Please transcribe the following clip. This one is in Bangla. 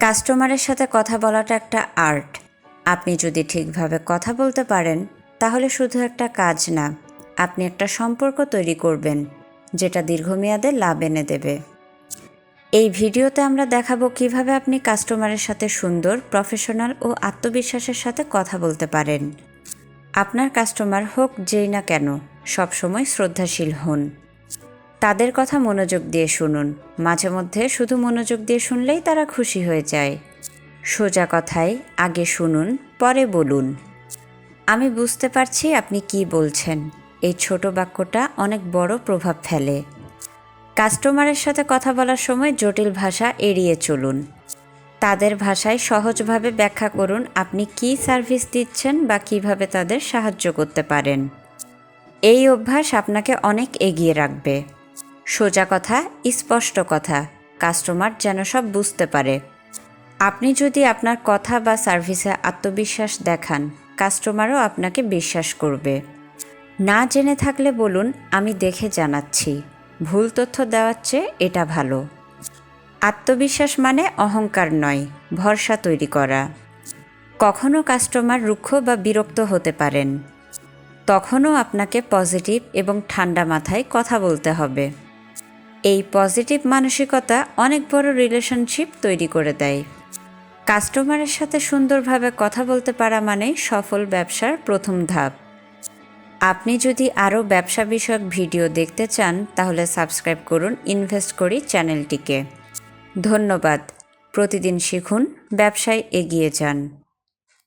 কাস্টমারের সাথে কথা বলাটা একটা আর্ট। আপনি যদি ঠিকভাবে কথা বলতে পারেন, তাহলে শুধু একটা কাজ না, আপনি একটা সম্পর্ক তৈরি করবেন, যেটা দীর্ঘমেয়াদে লাভ এনে দেবে। এই ভিডিওতে আমরা দেখাবো কীভাবে আপনি কাস্টমারের সাথে সুন্দর, প্রফেশনাল ও আত্মবিশ্বাসের সাথে কথা বলতে পারেন। আপনার কাস্টমার হোক যেই না কেন, সবসময় শ্রদ্ধাশীল হন। তাদের কথা মনোযোগ দিয়ে শুনুন। মাঝে মধ্যে শুধু মনোযোগ দিয়ে শুনলেই তারা খুশি হয়ে যায়। সোজা কথায় আগে শুনুন, পরে বলুন। আমি বুঝতে পারছি আপনি কি বলছেন। এই ছোট বাক্যটা অনেক বড় প্রভাব ফেলে। কাস্টমারের সাথে কথা বলার সময় জটিল ভাষা এড়িয়ে চলুন। তাদের ভাষায় সহজভাবে ব্যাখ্যা করুন আপনি কী সার্ভিস দিচ্ছেন বা কীভাবে তাদের সাহায্য করতে পারেন। এই অভ্যাস আপনাকে অনেক এগিয়ে রাখবে। সোজা কথা, স্পষ্ট কথা। কাস্টমার যেন সব বুঝতে পারে। আপনি যদি আপনার কথা বা সার্ভিসে আত্মবিশ্বাস দেখান, কাস্টমারও আপনাকে বিশ্বাস করবে। না জেনে থাকলে বলুন, আমি দেখে জানাচ্ছি। ভুল তথ্য দেওয়ার চেয়ে এটা ভালো। আত্মবিশ্বাস মানে অহংকার নয়, ভরসা তৈরি করা। কখনও কাস্টমার রুক্ষ বা বিরক্ত হতে পারেন। তখনও আপনাকে পজিটিভ এবং ঠান্ডা মাথায় কথা বলতে হবে। এই পজিটিভ মানসিকতা অনেক বড় রিলেশনশিপ তৈরি করে দেয়। কাস্টমারের সাথে সুন্দরভাবে কথা বলতে পারা মানে সফল ব্যবসার প্রথম ধাপ। আপনি যদি আরও ব্যবসা বিষয়ক ভিডিও দেখতে চান, তাহলে সাবস্ক্রাইব করুন ইনভেস্ট করি চ্যানেলটিকে। ধন্যবাদ। প্রতিদিন শিখুন, ব্যবসায় এগিয়ে যান।